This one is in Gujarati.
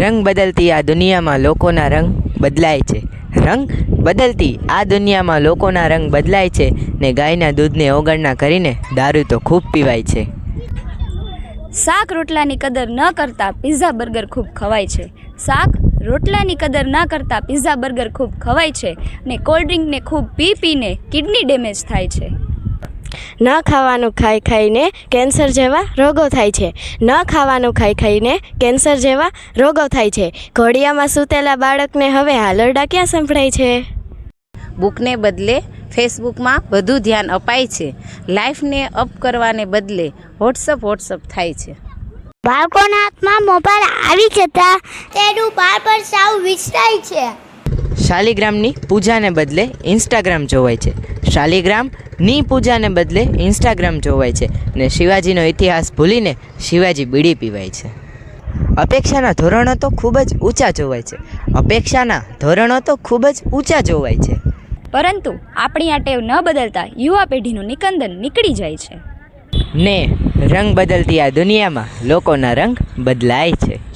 રંગ બદલતી આ દુનિયામાં લોકોના રંગ બદલાય છે. રંગ બદલતી આ દુનિયામાં લોકોના રંગ બદલાય છે ને ગાયના દૂધને ઓગણના કરીને દારૂ તો ખૂબ પીવાય છે. શાક રોટલાની કદર ન કરતા પિઝા બર્ગર ખૂબ ખવાય છે. શાક રોટલાની કદર ના કરતા પિઝા બર્ગર ખૂબ ખવાય છે ને કોલ્ડ ડ્રિંકને ખૂબ પી પીને કિડની ડેમેજ થાય છે. ન ખાવાનું ખાઈ ખાઈને કેન્સર જેવા રોગો થાય છે. ન ખાવાનું ખાઈ ખાઈને કેન્સર જેવા રોગો થાય છે. ઘોડિયામાં સૂતેલા બાળકને હવે હાલરડા ક્યાં સંભળાય છે? બુકને બદલે ફેસબુકમાં વધુ ધ્યાન અપાય છે. લાઈફને અપ કરવાને બદલે વોટ્સઅપ વોટ્સઅપ થાય છે. બાળકોના હાથમાં મોબાઈલ આવી જતા તેનું બાળપણ સાવ વિસરાય છે. શાલિગ્રામની પૂજાને બદલે ઇન્સ્ટાગ્રામ જોવાય છે. શાલિગ્રામની પૂજાને બદલે ઇન્સ્ટાગ્રામ જોવાય છે ને શિવાજીનો ઇતિહાસ ભૂલીને શિવાજી બીડી પીવાય છે. અપેક્ષાના ધોરણો તો ખૂબ જ ઊંચા જોવાય છે. અપેક્ષાના ધોરણો તો ખૂબ જ ઊંચા જોવાય છે. પરંતુ આપણી આ ટેવ ન બદલતા યુવા પેઢીનું નિકંદન નીકળી જાય છે. ને રંગ બદલતી આ દુનિયામાં લોકોના રંગ બદલાય છે.